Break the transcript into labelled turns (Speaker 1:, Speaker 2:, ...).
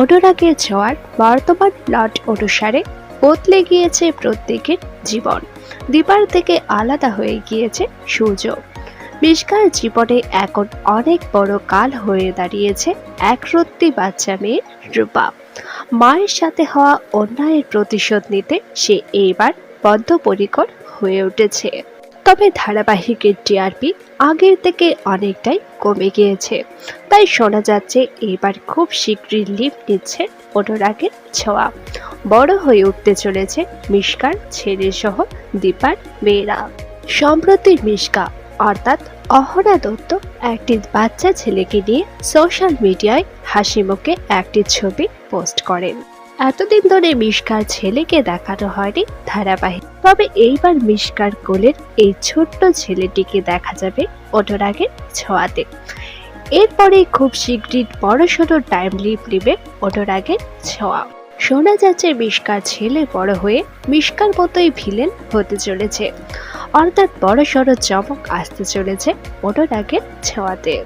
Speaker 1: অনুরাগের ছোঁয়ার বর্তমান প্লট অনুসারে বদলে গিয়েছে প্রত্যেকের জীবন। দীপার থেকে আলাদা হয়ে গিয়েছে সূর্য। মিশকার জীবনে এখন অনেক বড় কাল হয়ে দাঁড়িয়েছে একরত্তি বাচ্চা মেয়ে রূপা। মায়ের সাথে হওয়া অন্যায়ের প্রতিশোধ নিতে সে এইবার বদ্ধপরিকর হয়ে উঠেছে। তবে ধারাবাহিকের টিআরপি আগের থেকে অনেকটাই কমে গিয়েছে। তাই শোনা যাচ্ছে এবার খুব শীঘ্রই লিফট নিচ্ছে অনুরাগের ছোঁয়া। বড় হয়ে উঠতে চলেছে মিশকার ছেলে সহ দীপার মেয়েরা। সম্প্রতি মিশকা অর্থাৎ অহনা দত্ত একটি বাচ্চা ছেলেকে নিয়ে সোশ্যাল মিডিয়ায় হাসি মুখে একটি ছবি পোস্ট করেন। এতদিন ধরে মিশকার ছেলেকে দেখানো হয়নি ধারাবাহিক। তবে এইবার মিশকার কোলের এই ছোট্ট ছেলেটিকে দেখা যাবে অনুরাগের ছোঁয়াতে। এরপরে খুব শীঘ্রই বড়সড় নেবে অনুরাগের ছোঁয়া। শোনা যাচ্ছে মিশকার ছেলে বড় হয়ে মিশকার মতোই ভিলেন হতে চলেছে। অর্থাৎ বড়সড় চমক আসতে চলেছে অনুরাগের ছোঁয়াতে।